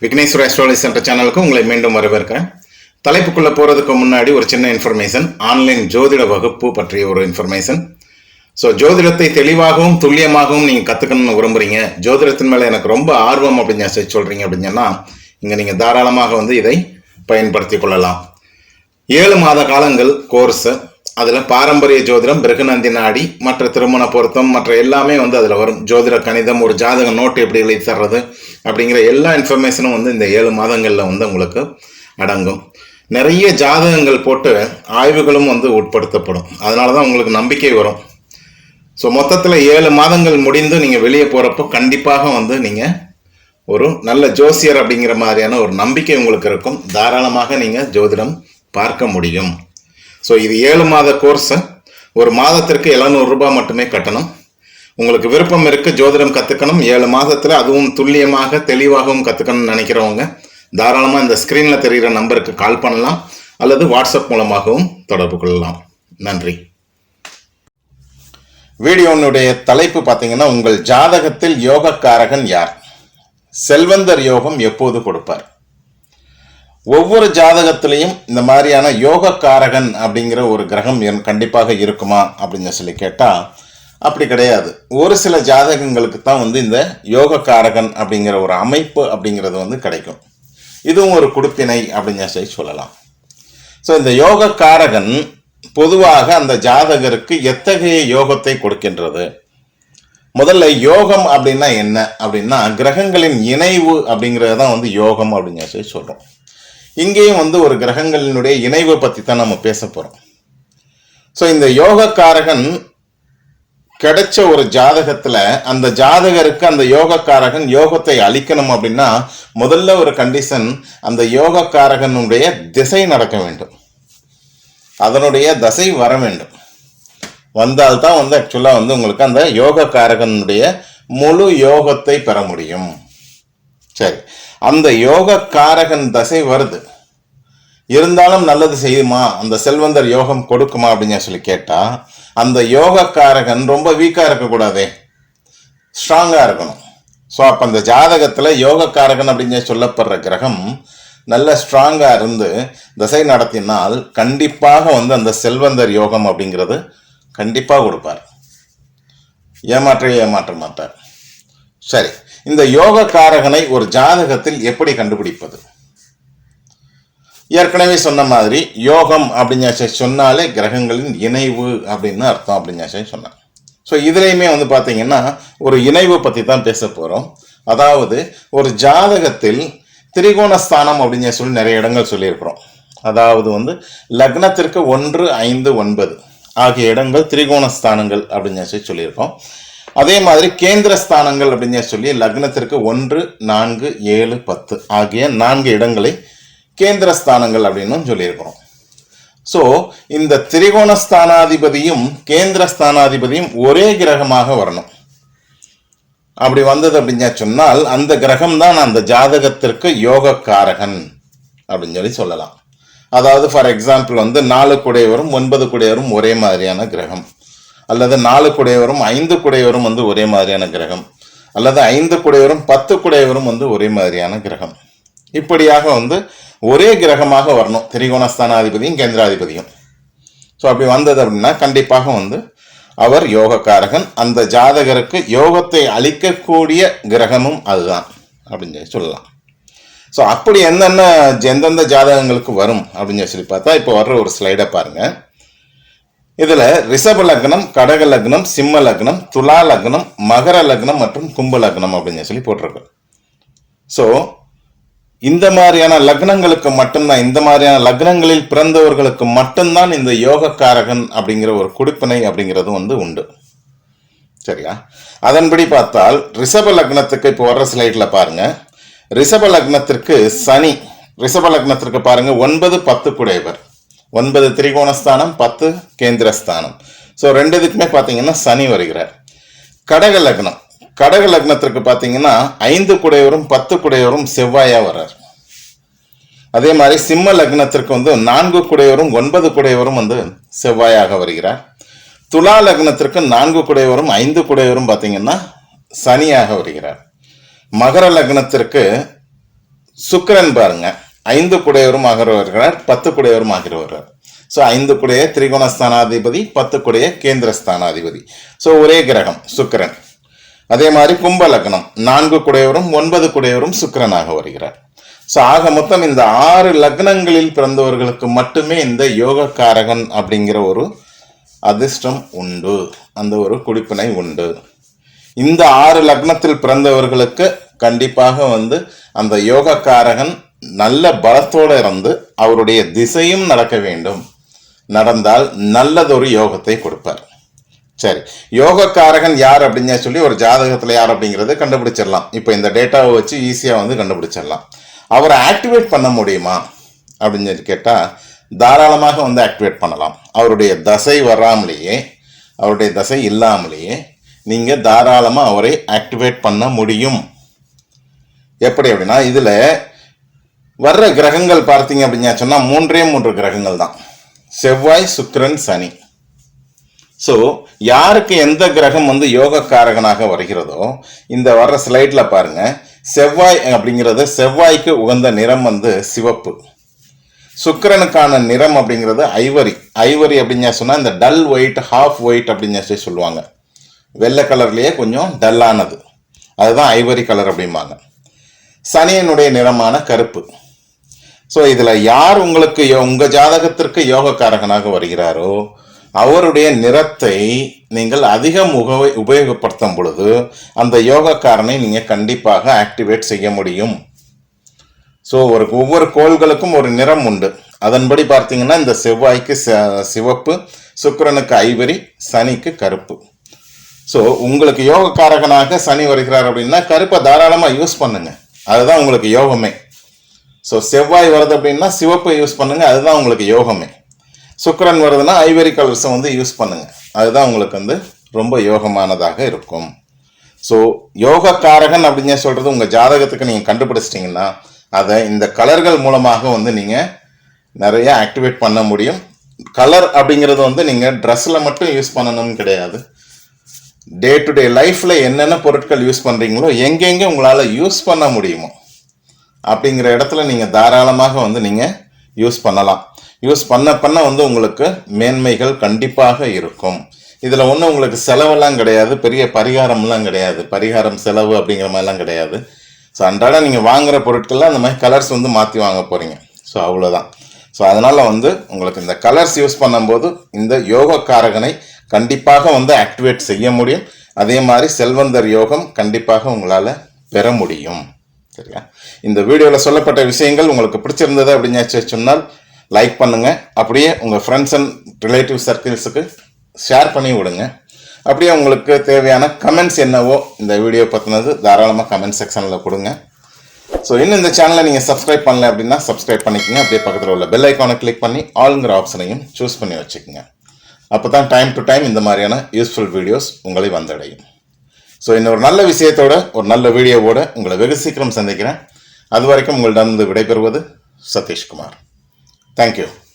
Vigneshwara astrology centre சேனலுக்கு உங்களை மீண்டும் வரவேற்கிறேன். தலைப்புக்குள்ள போறதுக்கு முன்னாடி ஒரு சின்ன இன்ஃபர்மேஷன் ஆன்லைன் ஜோதிட வகுப்பு பற்றிய ஒரு இன்ஃபர்மேஷன் ஸோ ஜோதிடத்தை தெளிவாகவும் துல்லியமாகவும் நீங்கள் கற்றுக்கணும்னு விரும்புகிறீங்க ஜோதிடத்தின் மேலே எனக்கு ரொம்ப ஆர்வம் அப்படின்னு சொல்லி சொல்கிறீங்க அப்படின்னு சொன்னால் இங்கே நீங்கள் தாராளமாக வந்து இதை பயன்படுத்தி கொள்ளலாம். ஏழு மாத காலங்கள் கோர்ஸு அதில் பாரம்பரிய ஜோதிடம் பிருகநந்தி நாடி மற்ற திருமண பொருத்தம் மற்ற எல்லாமே வந்து அதில் வரும். ஜோதிட கணிதம் ஒரு ஜாதக நோட்டு எப்படி எழுதி தர்றது அப்படிங்கிற எல்லா இன்ஃபர்மேஷனும் வந்து இந்த ஏழு மாதங்களில் வந்து உங்களுக்கு அடங்கும். நிறைய ஜாதகங்கள் போட்டு ஆய்வுகளும் வந்து உட்படுத்தப்படும். அதனால தான் உங்களுக்கு நம்பிக்கை வரும். ஸோ மொத்தத்தில் ஏழு மாதங்கள் முடிந்து நீங்கள் வெளியே போகிறப்போ கண்டிப்பாக வந்து நீங்கள் ஒரு நல்ல ஜோசியர் அப்படிங்கிற மாதிரியான ஒரு நம்பிக்கை உங்களுக்கு இருக்கும். தாராளமாக நீங்கள் ஜோதிடம் பார்க்க முடியும். ஸோ இது ஏழு மாத கோர்ஸை ஒரு மாதத்திற்கு 700 ரூபாய் மட்டுமே கட்டணும். உங்களுக்கு விருப்பம் இருக்கு ஜோதிடம் கற்றுக்கணும் ஏழு மாதத்தில் அதுவும் துல்லியமாக தெளிவாகவும் கற்றுக்கணும்னு நினைக்கிறவங்க தாராளமாக இந்த ஸ்க்ரீனில் தெரிகிற நம்பருக்கு கால் பண்ணலாம். அல்லது வாட்ஸ்அப் மூலமாகவும் தொடர்பு கொள்ளலாம். நன்றி. வீடியோனுடைய தலைப்பு பார்த்தீங்கன்னா உங்கள் ஜாதகத்தில் யோகக்காரகன் யார்? செல்வந்தர் யோகம் எப்போது கொடுப்பார்? ஒவ்வொரு ஜாதகத்திலையும் இந்த மாதிரியான யோகக்காரகன் அப்படிங்கிற ஒரு கிரகம் என் கண்டிப்பாக இருக்குமா அப்படின்னு சொல்லி கேட்டால் அப்படி கிடையாது. ஒரு சில ஜாதகங்களுக்கு தான் வந்து இந்த யோகக்காரகன் அப்படிங்கிற ஒரு அமைப்பு அப்படிங்கிறது வந்து கிடைக்கும். இதுவும் ஒரு குடுப்பினை அப்படின்னு சொல்லி சொல்லலாம். ஸோ இந்த யோகக்காரகன் பொதுவாக அந்த ஜாதகருக்கு எத்தகைய யோகத்தை கொடுக்கின்றது? முதல்ல யோகம் அப்படின்னா என்ன? அப்படின்னா கிரகங்களின் இணைவு அப்படிங்கிறது தான் வந்து யோகம் அப்படின்னு சொல்லி சொல்கிறோம் இங்கேயும் வந்து ஒரு கிரகங்களினுடைய இணைவை பற்றி தான் நம்ம பேச போகிறோம் ஸோ இந்த யோகக்காரகன் கிடைச்ச ஒரு ஜாதகத்தில் அந்த ஜாதகருக்கு அந்த யோகக்காரகன் யோகத்தை அளிக்கணும் அப்படின்னா முதல்ல ஒரு கண்டிஷன் அந்த யோகக்காரகனுடைய திசை நடக்க வேண்டும். அதனுடைய தசை வர வேண்டும். வந்தால்தான் வந்து ஆக்சுவலாக வந்து உங்களுக்கு அந்த யோகக்காரகனுடைய முழு யோகத்தை பெற முடியும். சரி. அந்த யோகக்காரகன் தசை வருது. இருந்தாலும் நல்லது செய்யுமா? அந்த செல்வந்தர் யோகம் கொடுக்குமா அப்படின்னு சொல்லி கேட்டால் அந்த யோகக்காரகன் ரொம்ப வீக்காக இருக்கக்கூடாதே. ஸ்ட்ராங்காக இருக்கணும். ஸோ அப்போ அந்த ஜாதகத்தில் யோகக்காரகன் அப்படின்னு சொல்லப்படுற கிரகம் நல்ல ஸ்ட்ராங்காக இருந்து திசை நடத்தினால் கண்டிப்பாக வந்து அந்த செல்வந்தர் யோகம் அப்படிங்கிறது கண்டிப்பாக கொடுப்பார். ஏமாற்ற ஏமாற்ற மாட்டார். சரி இந்த யோக காரகனை ஒரு ஜாதகத்தில் எப்படி கண்டுபிடிப்பது? ஏற்கனவே சொன்ன மாதிரி யோகம் அப்படின்னு சொன்னாலே கிரகங்களின் இணைவு அப்படின்னு அர்த்தம் அப்படின்னு சொன்னேன் ஸோ இதுலேயுமே வந்து பார்த்தீங்கன்னா ஒரு இணைவு பற்றி தான் பேச போகிறோம் அதாவது ஒரு ஜாதகத்தில் திரிகோணஸ்தானம் அப்படின்னு சொல்லி நிறைய இடங்கள் சொல்லியிருக்கிறோம். அதாவது வந்து லக்னத்திற்கு ஒன்று ஐந்து ஒன்பது ஆகிய இடங்கள் திரிகோணஸ்தானங்கள் அப்படின்னு சொல்லி சொல்லியிருக்கோம். அதே மாதிரி கேந்திரஸ்தானங்கள் அப்படின்னு சொல்லி லக்னத்திற்கு ஒன்று நான்கு ஏழு பத்து ஆகிய நான்கு இடங்களை கேந்திரஸ்தானங்கள் அப்படின்னு சொல்லியிருக்கிறோம். ஸோ இந்த திரிகோணஸ்தானாதிபதியும் கேந்திரஸ்தானாதிபதியும் கேந்திர ஸ்தானாதிபதியும் ஒரே கிரகமாக வரணும். அப்படி வந்தது அப்படின்னு சொன்னால் அந்த கிரகம் தான் அந்த ஜாதகத்திற்கு யோகக்காரகன் அப்படின்னு சொல்லி சொல்லலாம். அதாவது ஃபார் எக்ஸாம்பிள் வந்து நாலு குடையவரும் ஒன்பது குடையவரும் ஒரே மாதிரியான கிரகம். அல்லது நாலு குடையவரும் ஐந்து குடையவரும் வந்து ஒரே மாதிரியான கிரகம். அல்லது ஐந்து குடையவரும் பத்து குடையவரும் வந்து ஒரே மாதிரியான கிரகம். இப்படியாக வந்து ஒரே கிரகமாக வரணும். திரிகோணஸ்தானாதிபதியும் கேந்திராதிபதியும். ஸோ அப்படி வந்தது அப்படின்னா கண்டிப்பாக வந்து அவர் யோகக்காரகன். அந்த ஜாதகருக்கு யோகத்தை அளிக்கக்கூடிய கிரகமும் அதுதான் அப்படின்னு சொல்லி சொல்லலாம். ஸோ அப்படி என்னென்ன எந்தெந்த ஜாதகங்களுக்கு வரும் அப்படின்னு சொல்லி பார்த்தா இப்போ வர்ற ஒரு ஸ்லைடை பாருங்கள் இதில் ரிஷப லக்னம் கடக லக்னம் சிம்ம லக்னம் துலா லக்னம் மகர லக்னம் மற்றும் கும்ப லக்னம் அப்படின்னு சொல்லி போட்டிருக்கு. ஸோ இந்த மாதிரியான லக்னங்களுக்கு மட்டும்தான் இந்த மாதிரியான லக்னங்களில் பிறந்தவர்களுக்கு மட்டும்தான் இந்த யோகக்காரகன் அப்படிங்கிற ஒரு குடிப்பினை அப்படிங்கிறது வந்து உண்டு. சரியா? அதன்படி பார்த்தால் ரிஷப லக்னத்துக்கு இப்போ வர்ற ஸ்லைட்ல பாருங்க. ரிஷப லக்னத்திற்கு சனி ரிஷப லக்னத்திற்கு பாருங்க ஒன்பது பத்து குடைவர் ஒன்பது திரிகோணஸ்தானம் பத்து கேந்திரஸ்தானம். ஸோ ரெண்டு இதுக்குமே பார்த்தீங்கன்னா சனி வருகிறார். கடக லக்னம். கடக லக்னத்திற்கு பார்த்தீங்கன்னா ஐந்து குடையவரும் பத்து குடையவரும் செவ்வாயாக வர்றார். அதே மாதிரி சிம்ம லக்னத்திற்கு வந்து நான்கு குடையவரும் ஒன்பது குடையவரும் வந்து செவ்வாயாக வருகிறார். துலா லக்னத்திற்கு நான்கு குடையவரும் ஐந்து குடையவரும் பார்த்தீங்கன்னா சனியாக வருகிறார். மகர லக்னத்திற்கு சுக்கரன் பாருங்க ஐந்து குடையவரும் ஆகிற வருகிறார் பத்து குடையவரும் ஆகிற வருகிறார். ஸோ ஐந்து குடைய திரிகோணஸ்தானாதிபதி பத்து குடைய கேந்திர ஸ்தானாதிபதி ஸோ ஒரே கிரகம் சுக்கரன். அதே மாதிரி கும்ப லக்னம் நான்கு குடையவரும் ஒன்பது குடையவரும் சுக்கரனாக வருகிறார். ஸோ ஆக மொத்தம் இந்த ஆறு லக்னங்களில் பிறந்தவர்களுக்கு மட்டுமே இந்த யோகக்காரகன் அப்படிங்கிற ஒரு அதிர்ஷ்டம் உண்டு. அந்த ஒரு குடிப்பினை உண்டு. இந்த ஆறு லக்னத்தில் பிறந்தவர்களுக்கு கண்டிப்பாக வந்து அந்த யோகக்காரகன் நல்ல பலத்தோடு இருந்து அவருடைய திசையும் நடக்க வேண்டும். நடந்தால் நல்லதொரு யோகத்தை கொடுப்பார். சரி. யோகக்காரகன் யார் அப்படின்னு சொல்லி ஒரு ஜாதகத்தில் யார் அப்படிங்கிறத கண்டுபிடிச்சிடலாம். இப்போ இந்த டேட்டாவை வச்சு ஈஸியாக வந்து கண்டுபிடிச்சிடலாம். அவரை ஆக்டிவேட் பண்ண முடியுமா அப்படின்னு சொல்லி கேட்டால் தாராளமாக வந்து ஆக்டிவேட் பண்ணலாம். அவருடைய தசை வராமலேயே அவருடைய தசை இல்லாமலேயே நீங்கள் தாராளமாக அவரை ஆக்டிவேட் பண்ண முடியும். எப்படி அப்படின்னா இதில் வர்ற கிரகங்கள் பார்த்தீங்க அப்படின்னா சொன்னால் மூன்றே மூன்று கிரகங்கள் தான். செவ்வாய் சுக்கிரன் சனி. ஸோ யாருக்கு எந்த கிரகம் வந்து யோகக்காரகனாக வருகிறதோ இந்த வர்ற ஸ்லைடில் பாருங்க. செவ்வாய் அப்படிங்கிறது செவ்வாய்க்கு உகந்த நிறம் வந்து சிவப்பு. சுக்கிரனுக்கான நிறம் அப்படிங்கிறது ஐவரி. ஐவரி அப்படின்னு சொன்னால் இந்த டல் ஒயிட் ஹாஃப் ஒயிட் அப்படின்னு சொல்லி சொல்லுவாங்க. வெள்ளை கலர்லேயே கொஞ்சம் டல்லானது அதுதான் ஐவரி கலர் அப்படிம்பாங்க. சனியனுடைய நிறமான கருப்பு. ஸோ இதில் யார் உங்களுக்கு யோ- ஜாதகத்திற்கு யோகக்காரகனாக வருகிறாரோ அவருடைய நிறத்தை நீங்கள் அதிகம் உகவை உபயோகப்படுத்தும் பொழுது அந்த யோகக்காரனை நீங்கள் கண்டிப்பாக ஆக்டிவேட் செய்ய முடியும். ஸோ ஒரு ஒவ்வொரு கோள்களுக்கும் ஒரு நிறம் உண்டு. அதன்படி பார்த்தீங்கன்னா இந்த செவ்வாய்க்கு ச- சிவப்பு சுக்கிரனுக்கு ஐவரி சனிக்கு கருப்பு. ஸோ உங்களுக்கு யோகக்காரகனாக சனி வருகிறார் அப்படின்னா கருப்பை தாராளமாக யூஸ் பண்ணுங்க. அதுதான் உங்களுக்கு யோகமே. ஸோ செவ்வாய் வருது அப்படின்னா சிவப்பை யூஸ் பண்ணுங்க. அதுதான் உங்களுக்கு யோகமே. சுக்கரன் வருதுன்னா ஐவரி கலர்ஸை வந்து யூஸ் பண்ணுங்கள் அதுதான் உங்களுக்கு வந்து ரொம்ப யோகமானதாக இருக்கும். ஸோ யோகக்காரகன் அப்படின்னு சொல்கிறது உங்கள் ஜாதகத்துக்கு நீங்கள் கண்டுபிடிச்சிட்டிங்கன்னா அதை இந்த கலர்கள் மூலமாக வந்து நீங்கள் நிறைய ஆக்டிவேட் பண்ண முடியும். கலர் அப்படிங்கிறது வந்து நீங்கள் ட்ரெஸ்ஸில் மட்டும் யூஸ் பண்ணணும்னு கிடையாது. டே டு டே லைஃப்பில் என்னென்ன பொருட்கள் யூஸ் பண்ணுறீங்களோ எங்கெங்கே உங்களால் யூஸ் பண்ண முடியுமோ அப்படிங்கிற இடத்துல நீங்கள் தாராளமாக வந்து நீங்கள் யூஸ் பண்ணலாம். யூஸ் பண்ண பண்ண வந்து உங்களுக்கு மேன்மைகள் கண்டிப்பாக இருக்கும். இதில் ஒன்றும் உங்களுக்கு செலவெல்லாம் கிடையாது. பெரிய பரிகாரம்லாம் கிடையாது. பரிகாரம் செலவு அப்படிங்கிற மாதிரிலாம் கிடையாது. ஸோ அன்றாட நீங்கள் வாங்குகிற பொருட்கள்லாம் அந்த மாதிரி கலர்ஸ் வந்து மாற்றி வாங்க போகிறீங்க ஸோ அவ்வளோதான் ஸோ அதனால் வந்து உங்களுக்கு இந்த கலர்ஸ் யூஸ் பண்ணும்போது இந்த யோகக்காரகனை கண்டிப்பாக வந்து ஆக்டிவேட் செய்ய முடியும். அதே மாதிரி செல்வந்தர் யோகம் கண்டிப்பாக உங்களால் பெற முடியும். சரியா? இந்த வீடியோவில் சொல்லப்பட்ட விஷயங்கள் உங்களுக்கு பிடிச்சிருந்தது அப்படின்னு சொன்னால் லைக் பண்ணுங்கள் அப்படியே உங்கள் ஃப்ரெண்ட்ஸ் அண்ட் ரிலேட்டிவ் சர்க்கிள்ஸுக்கு ஷேர் பண்ணி விடுங்க. அப்படியே உங்களுக்கு தேவையான கமெண்ட்ஸ் என்னவோ இந்த வீடியோ பற்றினது தாராளமாக கமெண்ட் செக்ஷனில் கொடுங்க. ஸோ இன்னும் இந்த சேனலை நீங்கள் சப்ஸ்கிரைப் பண்ணல அப்படின்னா சப்ஸ்கிரைப் பண்ணிக்கோங்க. அப்படியே பக்கத்தில் உள்ள பெல் ஐக்கானை கிளிக் பண்ணி ஆளுங்கிற ஆப்ஷனையும் சூஸ் பண்ணி வச்சுக்கோங்க. அப்போ தான் டைம் டு டைம் இந்த மாதிரியான யூஸ்ஃபுல் வீடியோஸ் உங்களை வந்தடையும். ஸோ இன்னொரு நல்ல விஷயத்தோட ஒரு நல்ல வீடியோவோட உங்களை வெகு சீக்கிரம் சந்திக்கிறேன். அது வரைக்கும் உங்களிடம் விடைபெறுவது சதீஷ்குமார். Thank you.